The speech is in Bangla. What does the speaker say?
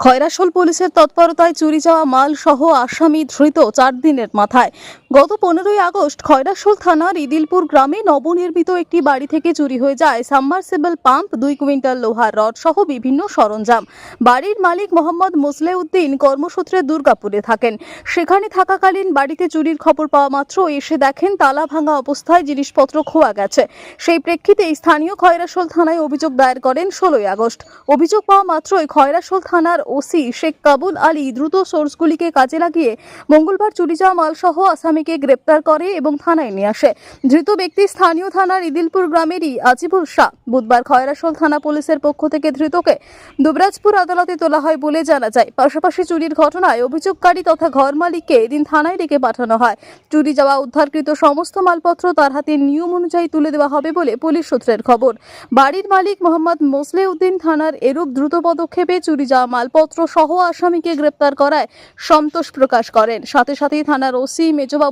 খয়রাসোল পুলিশের তৎপরতায় চুরি যাওয়া মাল সহ আসামি ধৃত চার দিনের মাথায়। গত পনেরোই আগস্ট খয়রাসোল থানার ইদিলপুর গ্রামে নবনির্মিত একটি বাড়ি থেকে চুরি হয়ে যায় সাবমার্সিবল পাম্প দুই কুইন্টাল লোহার রড সহ বিভিন্ন সরঞ্জাম। বাড়ির মালিক মোহাম্মদ মুসলেউদ্দিন কর্মসূত্রে দুর্গাপুরে থাকেন। সেখানে থাকাকালীন বাড়িতে চুরির খবর পাওয়া মাত্র এসে দেখেন তালা ভাঙা অবস্থায় জিনিসপত্র খোয়া গেছে। সেই প্রেক্ষিতে স্থানীয় খয়রাসোল থানায় অভিযোগ দায়ের করেন ষোলোই আগস্ট। অভিযোগ পাওয়া মাত্রই খয়রাসোল থানার ওসি শেখ কাবুল আলী দ্রুত সোর্সগুলিকে কাজে লাগিয়ে মঙ্গলবার চুরি যাওয়া মালসহ আসামিকে গ্রেপ্তার করে এবং থানায় নিয়ে আসে। ধৃত ব্যক্তি স্থানীয় থানার ইদিলপুর গ্রামেরই আজিবুল শাহ। বুধবার খয়রাসোল থানা পুলিশের পক্ষ থেকে ধৃতকে দুবরাজপুর আদালতে তোলা হয় বলে জানা যায়। পাশাপাশি চুরির ঘটনায় অভিযোগকারী তথা ঘর মালিককে এদিন থানায় ডেকে পাঠানো হয়। চুরি যাওয়া উদ্ধারকৃত সমস্ত মালপত্র তার হাতে নিয়ম অনুযায়ী তুলে দেওয়া হবে বলে পুলিশ সূত্রের খবর। বাড়ির মালিক মোহাম্মদ মোসলেউদ্দিন থানার এরূপ দ্রুত পদক্ষেপে চুরি যাওয়া মালপত্র সহ আসামিকে গ্রেপ্তার করায় সন্তোষ প্রকাশ করেন। সাথে সাথেই থানার ওসি মেজবাবু